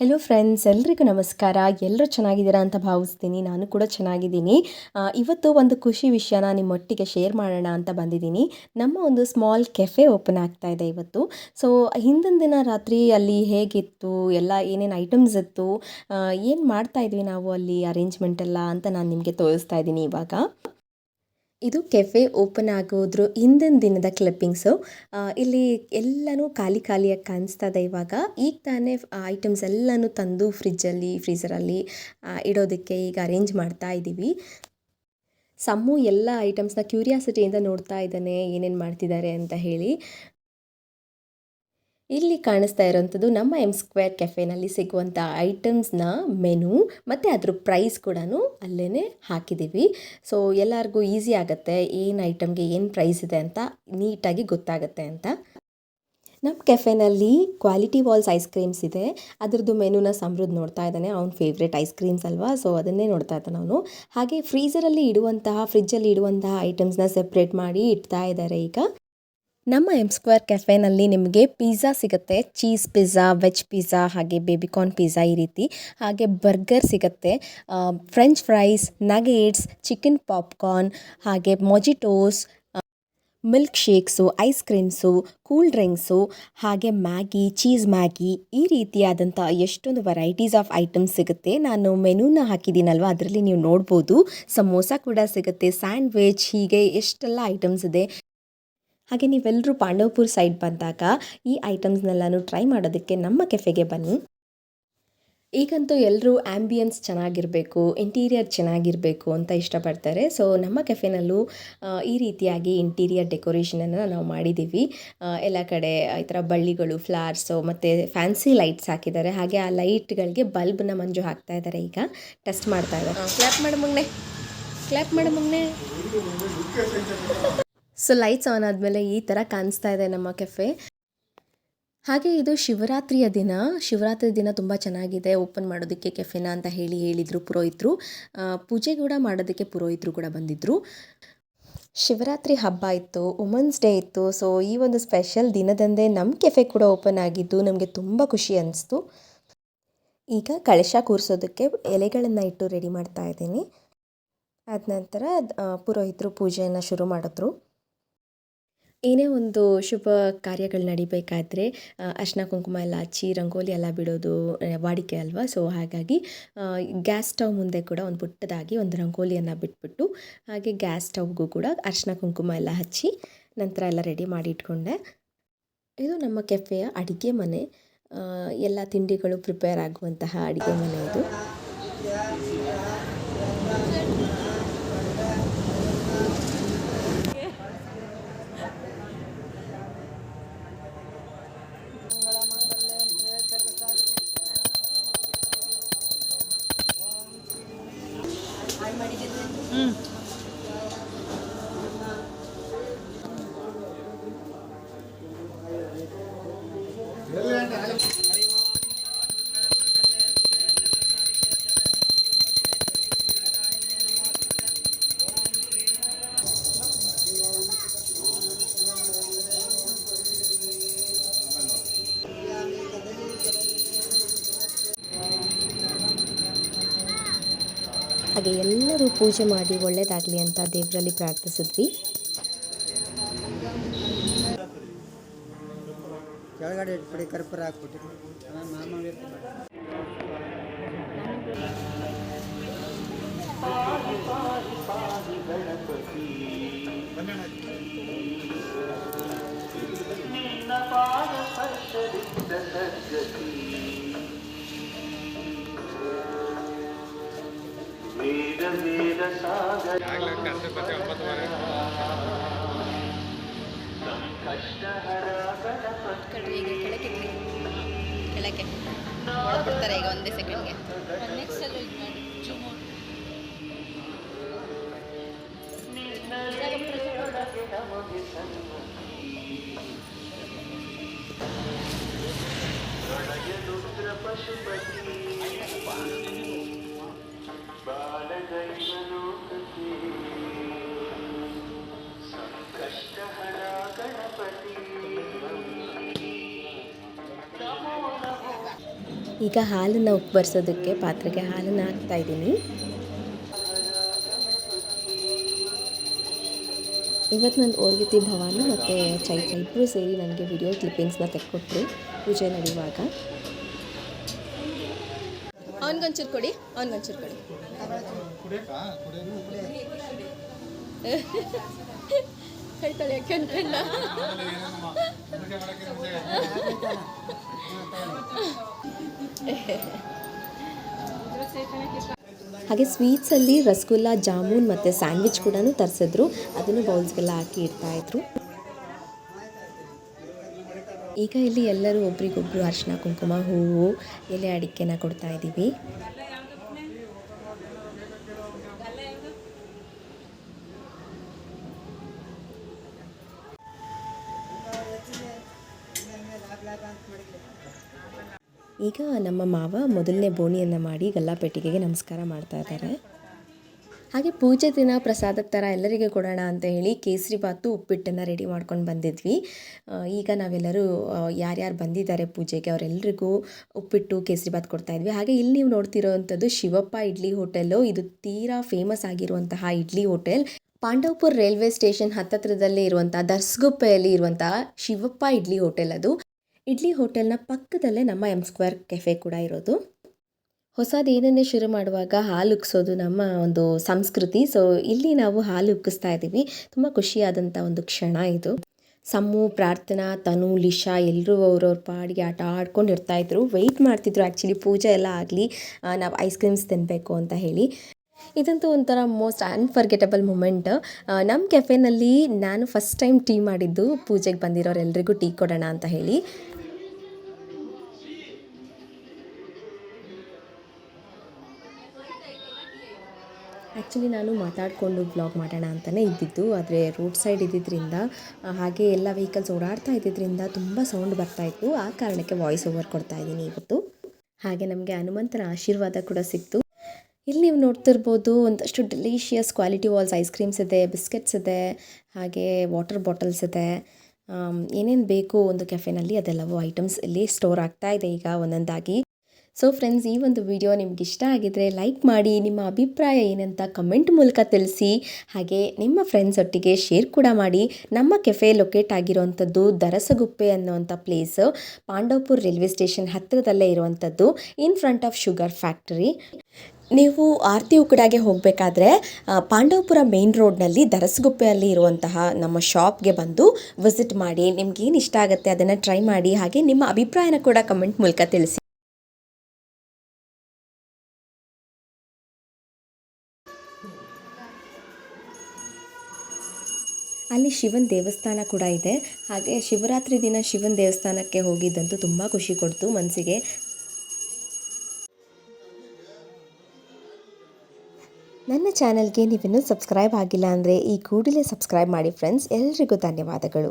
Hello friends ಎಲ್ರಿಗೂ ನಮಸ್ಕಾರ. ಎಲ್ಲರೂ ಚೆನ್ನಾಗಿದ್ದೀರಾ ಅಂತ ಭಾವಿಸ್ತೀನಿ. ನಾನು ಕೂಡ ಚೆನ್ನಾಗಿದ್ದೀನಿ. ಇವತ್ತು ಒಂದು ಖುಷಿ ವಿಷಯನ ನಿಮ್ಮೊಟ್ಟಿಗೆ ಶೇರ್ ಮಾಡೋಣ ಅಂತ ಬಂದಿದ್ದೀನಿ. ನಮ್ಮ ಒಂದು ಸ್ಮಾಲ್ ಕೆಫೆ ಓಪನ್ ಆಗ್ತಾ ಇದೆ ಇವತ್ತು. ಸೊ ಹಿಂದಿನ ದಿನ ರಾತ್ರಿ ಅಲ್ಲಿ ಹೇಗಿತ್ತು? ಎಲ್ಲ ಏನೇನು ಐಟಮ್ಸ್ ಇತ್ತು? ಏನು ಮಾಡ್ತಾ ಇದ್ವಿ ನಾವು ಅಲ್ಲಿ ಅರೇಂಜ್ಮೆಂಟ್ ಎಲ್ಲ ಅಂತ ನಾನು ನಿಮಗೆ ತೋರಿಸ್ತಾ ಇದ್ದೀನಿ ಇವಾಗ. ಇದು ಕೆಫೆ ಓಪನ್ ಆಗೋದ್ರ ಹಿಂದಿನ ದಿನದ ಕ್ಲಿಪ್ಪಿಂಗ್ಸು ಇಲ್ಲಿ ಎಲ್ಲನೂ ಖಾಲಿ ಖಾಲಿಯಾಗಿ ಕಾಣಿಸ್ತಾ ಇದೆ ಇವಾಗ. ಈಗ ತಾನೇ ಐಟಮ್ಸ್ ಎಲ್ಲನೂ ತಂದು ಫ್ರಿಜ್ಜಲ್ಲಿ ಫ್ರೀಝರಲ್ಲಿ ಇಡೋದಕ್ಕೆ ಈಗ ಅರೇಂಜ್ ಮಾಡ್ತಾ ಇದ್ದೀವಿ ಸಮ್ಮು ಎಲ್ಲ ಐಟಮ್ಸ್ನ ಕ್ಯೂರಿಯಾಸಿಟಿಯಿಂದ ನೋಡ್ತಾ ಇದ್ದಾನೆ ಏನೇನು ಮಾಡ್ತಿದ್ದಾರೆ ಅಂತ ಹೇಳಿ. ಇಲ್ಲಿ ಕಾಣಿಸ್ತಾ ಇರೋವಂಥದ್ದು ನಮ್ಮ ಎಂ ಸ್ಕ್ವೇರ್ ಕೆಫೆನಲ್ಲಿ ಸಿಗುವಂಥ ಐಟಮ್ಸ್ನ ಮೆನು ಮತ್ತು ಅದ್ರ ಪ್ರೈಸ್ ಕೂಡ ಅಲ್ಲೇ ಹಾಕಿದ್ದೀವಿ. ಸೊ ಎಲ್ಲರಿಗೂ ಈಸಿ ಆಗುತ್ತೆ ಏನು ಐಟಮ್ಗೆ ಏನು ಪ್ರೈಸ್ ಇದೆ ಅಂತ ನೀಟಾಗಿ ಗೊತ್ತಾಗುತ್ತೆ ಅಂತ. ನಮ್ಮ ಕೆಫೆನಲ್ಲಿ ಕ್ವಾಲಿಟಿ ವಾಲ್ಸ್ ಐಸ್ ಕ್ರೀಮ್ಸ್ ಇದೆ. ಅದರದ್ದು ಮೆನುನ ಸಮೃದ್ಧ ನೋಡ್ತಾ ಇದ್ದಾನೆ. ಅವ್ನ ಫೇವ್ರೇಟ್ ಐಸ್ ಕ್ರೀಮ್ಸ್ ಅಲ್ವಾ? ಸೊ ಅದನ್ನೇ ನೋಡ್ತಾ ಇದ್ದಾನೆ ಅವನು. ಹಾಗೆ ಫ್ರೀಝರಲ್ಲಿ ಇಡುವಂತಹ ಫ್ರಿಜ್ಜಲ್ಲಿ ಇಡುವಂತಹ ಐಟಮ್ಸ್ನ ಸೆಪ್ರೇಟ್ ಮಾಡಿ ಇಡ್ತಾ ಇದ್ದಾರೆ ಈಗ. ನಮ್ಮ ಎಂ ಸ್ಕ್ವೇರ್ ಕೆಫೆನಲ್ಲಿ ನಿಮಗೆ ಪಿಜ್ಜಾ ಸಿಗುತ್ತೆ. ಚೀಸ್ ಪಿಜ್ಜಾ ವೆಜ್ ಪಿಜ್ಜಾ ಹಾಗೆ ಬೇಬಿಕಾರ್ನ್ ಪಿಜ್ಜಾ ಈ ರೀತಿ. ಹಾಗೆ ಬರ್ಗರ್ ಸಿಗುತ್ತೆ. French fries nuggets chicken popcorn ಹಾಗೆ mojitos milk shakes ice creams cool drinks ಹಾಗೆ ಮ್ಯಾಗಿ ಚೀಸ್ ಮ್ಯಾಗಿ ಈ ರೀತಿಯಾದಂಥ ಎಷ್ಟೊಂದು ವೆರೈಟೀಸ್ ಆಫ್ ಐಟಮ್ಸ್ ಸಿಗುತ್ತೆ. ನಾನು ಮೆನುನ ಹಾಕಿದ್ದೀನಲ್ವ? ಅದರಲ್ಲಿ ನೀವು ನೋಡ್ಬೋದು. ಸಮೋಸ ಕೂಡ ಸಿಗುತ್ತೆ. ಸ್ಯಾಂಡ್ವಿಚ್ ಹೀಗೆ ಎಷ್ಟೆಲ್ಲ ಐಟಮ್ಸ್ ಇದೆ. ಹಾಗೆ ನೀವೆಲ್ಲರೂ ಪಾಂಡವಪುರ್ ಸೈಡ್ ಬಂದಾಗ ಈ ಐಟಮ್ಸ್ನೆಲ್ಲನೂ ಟ್ರೈ ಮಾಡೋದಕ್ಕೆ ನಮ್ಮ ಕೆಫೆಗೆ ಬನ್ನಿ. ಈಗಂತೂ ಎಲ್ಲರೂ ಆ್ಯಂಬಿಯನ್ಸ್ ಚೆನ್ನಾಗಿರಬೇಕು ಇಂಟೀರಿಯರ್ ಚೆನ್ನಾಗಿರಬೇಕು ಅಂತ ಇಷ್ಟಪಡ್ತಾರೆ. ಸೊ ನಮ್ಮ ಕೆಫೆನಲ್ಲೂ ಈ ರೀತಿಯಾಗಿ ಇಂಟೀರಿಯರ್ ಡೆಕೋರೇಷನನ್ನು ನಾವು ಮಾಡಿದ್ದೀವಿ ಎಲ್ಲ ಕಡೆ ಈ ಥರ ಬಳ್ಳಿಗಳು ಫ್ಲವರ್ಸು ಮತ್ತು ಫ್ಯಾನ್ಸಿ ಲೈಟ್ಸ್ ಹಾಕಿದ್ದಾರೆ. ಹಾಗೆ ಆ ಲೈಟ್ಗಳಿಗೆ ಬಲ್ಬ್ನ ಮಂಜು ಹಾಕ್ತಾ ಇದ್ದಾರೆ ಈಗ. ಟೆಸ್ಟ್ ಮಾಡ್ತಾ ಇದ್ದಾರೆ. ಕ್ಲಾಪ್ ಮಾಡು ಮುಗ್ನೆ. ಕ್ಲಾಪ್ ಮಾಡು ಸೊ ಲೈಟ್ಸ್ ಆನ್ ಆದಮೇಲೆ ಈ ಥರ ಕಾಣಿಸ್ತಾ ಇದೆ ನಮ್ಮ ಕೆಫೆ ಹಾಗೆ ಇದು ಶಿವರಾತ್ರಿಯ ದಿನ. ಶಿವರಾತ್ರಿ ದಿನ ತುಂಬ ಚೆನ್ನಾಗಿದೆ ಓಪನ್ ಮಾಡೋದಕ್ಕೆ ಕೆಫೆನ ಅಂತ ಹೇಳಿ ಹೇಳಿದರು ಪುರೋಹಿತರು. ಪೂಜೆ ಕೂಡ ಮಾಡೋದಕ್ಕೆ ಪುರೋಹಿತರು ಕೂಡ ಬಂದಿದ್ದರು ಶಿವರಾತ್ರಿ ಹಬ್ಬ ಇತ್ತು ವುಮೆನ್ಸ್ ಡೇ ಇತ್ತು. ಸೊ ಈ ಒಂದು ಸ್ಪೆಷಲ್ ದಿನದಂದೇ ನಮ್ಮ ಕೆಫೆ ಕೂಡ ಓಪನ್ ಆಗಿದ್ದು ನಮಗೆ ತುಂಬ ಖುಷಿ ಅನಿಸ್ತು. ಈಗ ಕಳಶ ಕೂರಿಸೋದಕ್ಕೆ ಎಲೆಗಳನ್ನು ಇಟ್ಟು ರೆಡಿ ಮಾಡ್ತಾ ಇದ್ದೀನಿ. ಆದ ನಂತರ ಪುರೋಹಿತರು ಪೂಜೆಯನ್ನು ಶುರು ಮಾಡಿದ್ರು. ಏನೇ ಒಂದು ಶುಭ ಕಾರ್ಯಗಳು ನಡಿಬೇಕಾದ್ರೆ ಅರ್ಶಿನ ಕುಂಕುಮ ಎಲ್ಲ ಹಚ್ಚಿ, ರಂಗೋಲಿ ಎಲ್ಲ ಬಿಡೋದು ವಾಡಿಕೆ ಅಲ್ವಾ? ಸೊ ಹಾಗಾಗಿ ಗ್ಯಾಸ್ ಸ್ಟವ್ ಮುಂದೆ ಕೂಡ ಒಂದು ಪುಟ್ಟದಾಗಿ ಒಂದು ರಂಗೋಲಿಯನ್ನು ಬಿಟ್ಬಿಟ್ಟು, ಹಾಗೆ ಗ್ಯಾಸ್ ಸ್ಟವ್ಗೂ ಕೂಡ ಅರ್ಶಿನ ಕುಂಕುಮ ಎಲ್ಲ ಹಚ್ಚಿ, ನಂತರ ಎಲ್ಲ ರೆಡಿ ಮಾಡಿ ಇಟ್ಕೊಂಡೆ. ಇದು ನಮ್ಮ ಕೆಫೆಯ ಅಡುಗೆ ಮನೆ. ಎಲ್ಲ ತಿಂಡಿಗಳು ಪ್ರಿಪೇರ್ ಆಗುವಂತಹ ಅಡುಗೆ ಮನೆ ಇದು. ಹಾಗೆ ಎಲ್ಲರೂ ಪೂಜೆ ಮಾಡಿ ಒಳ್ಳೆಯದಾಗಲಿ ಅಂತ ದೇವರಲ್ಲಿ ಪ್ರಾರ್ಥಿಸಿದ್ವಿ. ಕೆಳಗಡೆ ಇಟ್ಬಿಡಿ ಕರ್ಪೂರ ಹಾಕ್ಬಿಟ್ಟು मेरा सागर ಈಗ ಕೆಳಕ್ಕೆ ಕೆಳಕ್ಕೆ ಕೊಡ್ತಾರೆ ಈಗ ಒಂದೇ ಸೆಕೆಂಡ್ಗೆ ನೆಕ್ಸ್ಟ್ ಸಲ ಇದು ಮಾಡಿ ಪಶುಪತಿ ಈಗ ಹಾಲನ್ನು ಉಪ್ಪು ಬರ್ಸೋದಕ್ಕೆ ಪಾತ್ರೆಗೆ ಹಾಲನ್ನು ಹಾಕ್ತಾ ಇದ್ದೀನಿ. ಇವತ್ತು ನನ್ನ ಓರ್ಗಿತಿ ಭವಾನ ಮತ್ತು ಚೈತ್ರ ಇಬ್ಬರು ಸೇರಿ ನನಗೆ ವಿಡಿಯೋ ಕ್ಲಿಪ್ಪಿಂಗ್ಸ್ನ ತೆಕ್ಕೊಟ್ರು. ಪೂಜೆ ನಡೆಯುವಾಗ. ಅವನಿಗೊಂಚೂರು ಕೊಡಿ ಅವನಿಗೊಂಚೂರು ಕೊಡಿ. ಕೈ ತಳಿ ಯಾಕೆಂದ್ರಲ್ಲ ಹಾಗೆ ಸ್ವೀಟ್ಸಲ್ಲಿ ರಸಗುಲ್ಲ, ಜಾಮೂನ್ ಮತ್ತು ಸ್ಯಾಂಡ್ವಿಚ್ ಕೂಡ ತರಿಸಿದ್ರು. ಅದನ್ನು ಬೌಲ್ಸ್ಗೆಲ್ಲ ಹಾಕಿ ಇಡ್ತಾಯಿದ್ರು ಈಗ ಇಲ್ಲಿ ಎಲ್ಲರೂ ಒಬ್ರಿಗೊಬ್ರು ಅರಿಶಿನ ಕುಂಕುಮ, ಹೂವು, ಎಲೆ ಅಡಿಕೆನ ಕೊಡ್ತಾ ಇದ್ದೀವಿ. ಈಗ ನಮ್ಮ ಮಾವ ಮೊದಲನೇ ಬೋಣಿಯನ್ನು ಮಾಡಿ ಗಲ್ಲಾಪೆಟ್ಟಿಗೆಗೆ ನಮಸ್ಕಾರ ಮಾಡ್ತಾ ಇದ್ದಾರೆ. ಹಾಗೆ ಪೂಜೆ ದಿನ ಪ್ರಸಾದದ ಥರ ಎಲ್ಲರಿಗೆ ಕೊಡೋಣ ಅಂತ ಹೇಳಿ ಕೇಸರಿ ಬಾತು ಉಪ್ಪಿಟ್ಟನ್ನು ರೆಡಿ ಮಾಡ್ಕೊಂಡು ಬಂದಿದ್ವಿ. ಈಗ ನಾವೆಲ್ಲರೂ ಯಾರ್ಯಾರು ಬಂದಿದ್ದಾರೆ ಪೂಜೆಗೆ ಅವರೆಲ್ಲರಿಗೂ ಉಪ್ಪಿಟ್ಟು, ಕೇಸರಿ ಬಾತ್ ಕೊಡ್ತಾ ಇದ್ವಿ. ಹಾಗೆ ಇಲ್ಲಿ ನೀವು ನೋಡ್ತಿರೋವಂಥದ್ದು ಶಿವಪ್ಪ ಇಡ್ಲಿ ಹೋಟೆಲ್ಲು. ಇದು ತೀರಾ ಫೇಮಸ್ ಆಗಿರುವಂತಹ idli hotel. Pandavapura railway station ಹತ್ತತ್ರದಲ್ಲೇ ಇರುವಂಥ ದರ್ಸ್ಗುಪ್ಪೆಯಲ್ಲಿ ಇರುವಂಥ ಶಿವಪ್ಪ ಇಡ್ಲಿ ಹೋಟೆಲ್ ಅದು. ಇಡ್ಲಿ ಹೋಟೆಲ್ನ ಪಕ್ಕದಲ್ಲೇ ನಮ್ಮ ಎಂ ಸ್ಕ್ವೇರ್ ಕೆಫೆ ಕೂಡ ಇರೋದು. ಹೊಸದು ಏನನ್ನೇ ಶುರು ಮಾಡುವಾಗ ಹಾಲು ಉಕ್ಕಿಸೋದು ನಮ್ಮ ಒಂದು ಸಂಸ್ಕೃತಿ. ಸೊ ಇಲ್ಲಿ ನಾವು ಹಾಲು ಉಕ್ಕಿಸ್ತಾ ಇದ್ದೀವಿ. ತುಂಬ ಖುಷಿಯಾದಂಥ ಒಂದು ಕ್ಷಣ ಇದು. ಸಮ್ಮು, ಪ್ರಾರ್ಥನಾ, ತನು, ಲಿಶಾ ಎಲ್ಲರೂ ಅವ್ರವ್ರ ಪಾಡಿಗೆ ಆಟ ಆಡ್ಕೊಂಡು ಇರ್ತಾಯಿದ್ರು ವೆಯ್ಟ್ ಮಾಡ್ತಿದ್ರು ಆ್ಯಕ್ಚುಲಿ ಪೂಜೆ ಎಲ್ಲ ಆಗಲಿ ನಾವು ಐಸ್ ಕ್ರೀಮ್ಸ್ ತಿನ್ನಬೇಕು ಅಂತ ಹೇಳಿ. ಇದಂತೂ ಒಂಥರ ಮೋಸ್ಟ್ ಅನ್ಫರ್ಗೆಟಬಲ್ ಮೂಮೆಂಟ್ ನಮ್ಮ ಕೆಫೆನಲ್ಲಿ ನಾನು ಫಸ್ಟ್ ಟೈಮ್ ಟೀ ಮಾಡಿದ್ದು ಪೂಜೆಗೆ ಬಂದಿರೋರೆಲ್ಲರಿಗೂ ಟೀ ಕೊಡೋಣ ಅಂತ ಹೇಳಿ. ಆ್ಯಕ್ಚುಲಿ ನಾನು ಮಾತಾಡಿಕೊಂಡು ಬ್ಲಾಗ್ ಮಾಡೋಣ ಅಂತಲೇ ಇದ್ದಿದ್ದು, ಆದರೆ ರೋಡ್ ಸೈಡ್ ಇದ್ದಿದ್ದರಿಂದ ಹಾಗೆ ಎಲ್ಲ ವೆಹಿಕಲ್ಸ್ ಓಡಾಡ್ತಾ ಇದ್ದಿದ್ದರಿಂದ ತುಂಬ ಸೌಂಡ್ ಬರ್ತಾಯಿತ್ತು ಆ ಕಾರಣಕ್ಕೆ ವಾಯ್ಸ್ ಓವರ್ ಕೊಡ್ತಾ ಇದ್ದೀನಿ ಇವತ್ತು. ಹಾಗೆ ನಮಗೆ ಹನುಮಂತನ ಆಶೀರ್ವಾದ ಕೂಡ ಸಿಕ್ತು. ಇಲ್ಲಿ ನೀವು ನೋಡ್ತಿರ್ಬೋದು ಒಂದಷ್ಟು delicious quality Wall's ice creams ಇದೆ, ಬಿಸ್ಕೆಟ್ಸ್ ಇದೆ, ಹಾಗೆ ವಾಟರ್ ಬಾಟಲ್ಸ್ ಇದೆ. ಏನೇನು ಬೇಕು ಒಂದು ಕೆಫೆನಲ್ಲಿ ಅದೆಲ್ಲವೂ ಐಟಮ್ಸ್ ಇಲ್ಲಿ ಸ್ಟೋರ್ ಆಗ್ತಾ ಇದೆ ಈಗ ಒಂದೊಂದಾಗಿ. ಸೊ ಫ್ರೆಂಡ್ಸ್ ಈ ಒಂದು ವಿಡಿಯೋ ನಿಮ್ಗೆ ಇಷ್ಟ ಆಗಿದ್ರೆ ಲೈಕ್ ಮಾಡಿ, ನಿಮ್ಮ ಅಭಿಪ್ರಾಯ ಏನಂತ ಕಮೆಂಟ್ ಮೂಲಕ ತಿಳಿಸಿ. ಹಾಗೆ ನಿಮ್ಮ ಫ್ರೆಂಡ್ಸ್ ಒಟ್ಟಿಗೆ ಶೇರ್ ಕೂಡ ಮಾಡಿ. ನಮ್ಮ ಕೆಫೆ ಲೊಕೇಟ್ ಆಗಿರುವಂಥದ್ದು ದರಸಗುಪ್ಪೆ ಅನ್ನೋವಂಥ ಪ್ಲೇಸ್ ಪಾಂಡವಪುರ್ ರೈಲ್ವೆ ಸ್ಟೇಷನ್ ಹತ್ತಿರದಲ್ಲೇ ಇರುವಂಥದ್ದು in front of sugar factory ನೀವು ಆರತಿ ಉಕ್ಕಡಾಗೆ ಹೋಗಬೇಕಾದ್ರೆ ಪಾಂಡವಪುರ ಮೇನ್ ರೋಡ್ನಲ್ಲಿ ದರಸಗುಪ್ಪೆಯಲ್ಲಿ ಇರುವಂತಹ ನಮ್ಮ ಶಾಪ್ಗೆ ಬಂದು ವಿಸಿಟ್ ಮಾಡಿ. ನಿಮ್ಗೇನು ಇಷ್ಟ ಆಗುತ್ತೆ ಅದನ್ನು ಟ್ರೈ ಮಾಡಿ. ಹಾಗೆ ನಿಮ್ಮ ಅಭಿಪ್ರಾಯನ ಕೂಡ ಕಮೆಂಟ್ ಮೂಲಕ ತಿಳಿಸಿ. ಅಲ್ಲಿ ಶಿವನ ದೇವಸ್ಥಾನ ಕೂಡ ಇದೆ. ಹಾಗೆ ಶಿವರಾತ್ರಿ ದಿನ ಶಿವನ ದೇವಸ್ಥಾನಕ್ಕೆ ಹೋಗಿದ್ದಂತೂ ತುಂಬ ಖುಷಿ ಕೊಡ್ತು ಮನಸ್ಸಿಗೆ ನನ್ನ ಚಾನಲ್ಗೆ ನೀವಿನ್ನೂ ಸಬ್ಸ್ಕ್ರೈಬ್ ಆಗಿಲ್ಲ ಅಂದರೆ ಈ ಕೂಡಲೇ ಸಬ್ಸ್ಕ್ರೈಬ್ ಮಾಡಿ ಫ್ರೆಂಡ್ಸ್. ಎಲ್ರಿಗೂ ಧನ್ಯವಾದಗಳು.